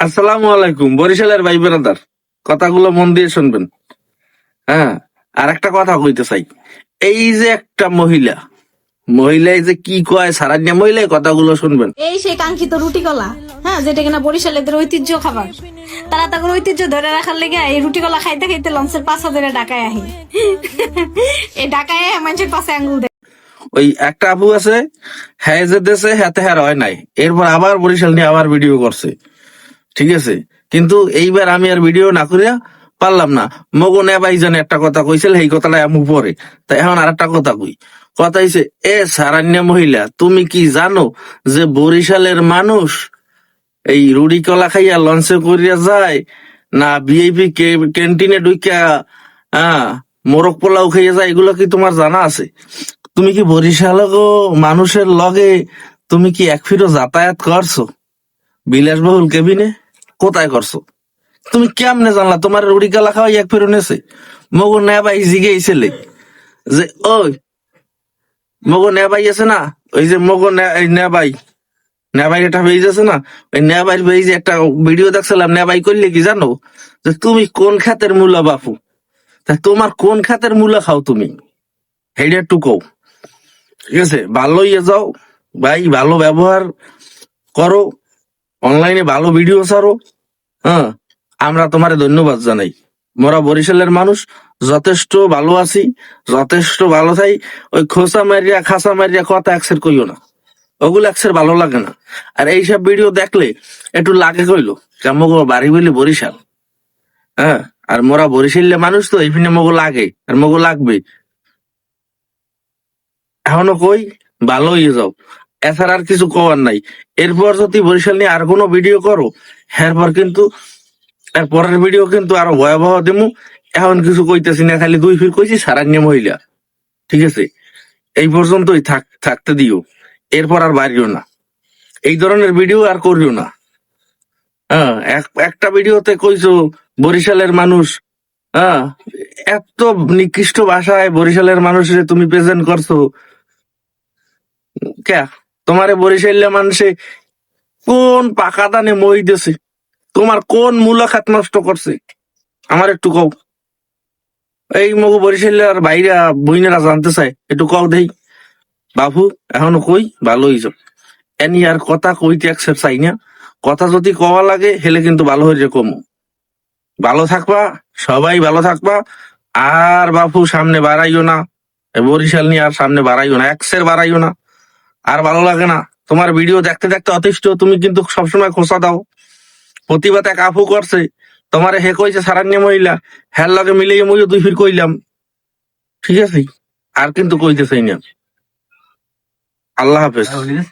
আসসালামু আলাইকুম বরিশালের ভাই বেরাদার। কথাগুলো মন দিয়ে শুনবেন। হ্যাঁ আর একটা কথা কইতে চাই। এই যে একটা মহিলা মহিলাই যে কি কয় সারাদিনে মহিলাই কথাগুলো শুনবেন। এই সেই কাঙ্ক্ষিত রুটি কলা হ্যাঁ যেটা কিনা বরিশালের ঐতিহ্য খাবার। তারা তাদের ঐতিহ্য ধরে রাখার লেগে এই রুটি কলা খাইতে খাইতে লঞ্চের পাশা ধরে ডাকায় আহি। এই ডাকায় মানুষের পাশে আঙ্গুল দেয়। ওই একটা আপু আছে হ্যাঁ যে দেশে হাতে হ্যাঁ হয় নাই। এরপর আবার বরিশাল নিয়ে আবার ভিডিও করছে। ঠিক আছে? কিন্তু এইবার আমি আর ভিডিও না করিয়া পারলাম না। মগো নেবাই জানে একটা কথা কইছিল, সেই কথাটা আমি পরে। তাই এখন আর একটা কথা কই। কথা হইছে, এ সারান্যা মহিলা, তুমি কি জানো যে বরিশালের মানুষ এই রুড়ি কলা খাইয়া লঞ্চে করিয়া যায় না বিএপি ক্যান্টিনে ঢুকিয়া হ্যাঁ মোরগ পোলাও খাইয়া যায়? এগুলো কি তোমার জানা আছে? তুমি কি বরিশাল মানুষের লগে তুমি কি এক ফিরো যাতায়াত করছ? বিলাসবহুল কেবিনে? কোথায় করছ? তুমি কেমনে জানলা? তোমার রুড়ি কালা খাওয়াই এক ফিরো নেছে। মগো নেবাই জিগে ছেলে। যে, ওই মগো নেবাই আছে না? ওই যে মগো নেবাই নেবাই একটা পেজ আছে না? ওই নেবাই পেজে একটা ভিডিও দেখছিলাম নেবাই করলে কি জানো? যে তুমি কোন খাতের মূলা বাপু? তা তোমার কোন খাতের মূলা খাও তুমি? হেডে কও। ঠিক আছে? ভালো ইয়ে যাও। ভাই, ভালো ব্যবহার করো। অনলাইনে ভালো ভিডিও ছাড়ো হ্যাঁ? আমরা তোমার ধন্যবাদ জানাই। মোরা বরিশালের মানুষ, যথেষ্ট ভালো আছি, যথেষ্ট ভালো থাই। ওই খোসা মারিয়া, খাসা মারিয়া কথা একসের কইও না। ওগুলো একসের ভালো লাগে না। আর এইসব ভিডিও দেখলে একটু লাগে কইলো কেমন বাড়ি বলি বরিশাল। হ্যাঁ? আর মোরা বরিশালের মানুষ তো এইখানে মগো লাগে, আর মগো লাগবে। এখনও কই? ভালো হয়ে যাও। এছাড়া আর কিছু কওয়ার নাই। এরপর যদি বরিশাল নিয়ে আর কোনো ভিডিও করো, এরপর কিন্তু, এর পরের ভিডিও কিন্তু আরও ভয়াবহ দেমু। এখন কিছু কইতেছি না, খালি দুই ফির কইছি, সারান্যা মহিলা। ঠিক আছে? এই পর্যন্তই থাক, থাকতে দিও। এরপর আর বাড়িও না। এই ধরনের ভিডিও আর করিও না। হ্যাঁ এক- একটা ভিডিওতে কইছো, বরিশালের মানুষ হ্যাঁ এত নিকৃষ্ট ভাষায় বরিশালের মানুষের তুমি প্রেজেন্ট করছ। কে তোমারে বরিশালের মানুষে, কোন পাকা দানে মই দিছে? তোমার কোন মূলাখাত নষ্ট করছে? আমার একটু কও। এই মগু বরিশালের বাইরা বইনেরা জানতে চায়, একটু কও দেই। বাবু, এখনও কই? ভালো হইছ এনি আর কথা কইতে একসেপ্ট চাই না। কথা যদি কওয়া লাগে, হেলে কিন্তু ভালো হয়ে কম। ভালো থাকবা, সবাই ভালো থাকবা। আর বাপু, সামনে বাড়াইও না। বরিশাল নিয়ে আর সামনে বাড়াইও না। একসের বাড়াইও না। আর ভালো লাগে না। তোমার ভিডিও দেখতে দেখতে অতিষ্ঠ, তুমি কিন্তু সবসময় খোসা দাও। প্রতিবাদ এক আফু করছে, তোমার হে কইছে সারান্য মহিলা হ্যার লগে মিলিয়ে মইও দুই ফির কইলাম। ঠিক আছে? আর কিন্তু কইতেছে না। আল্লাহ হাফেজ।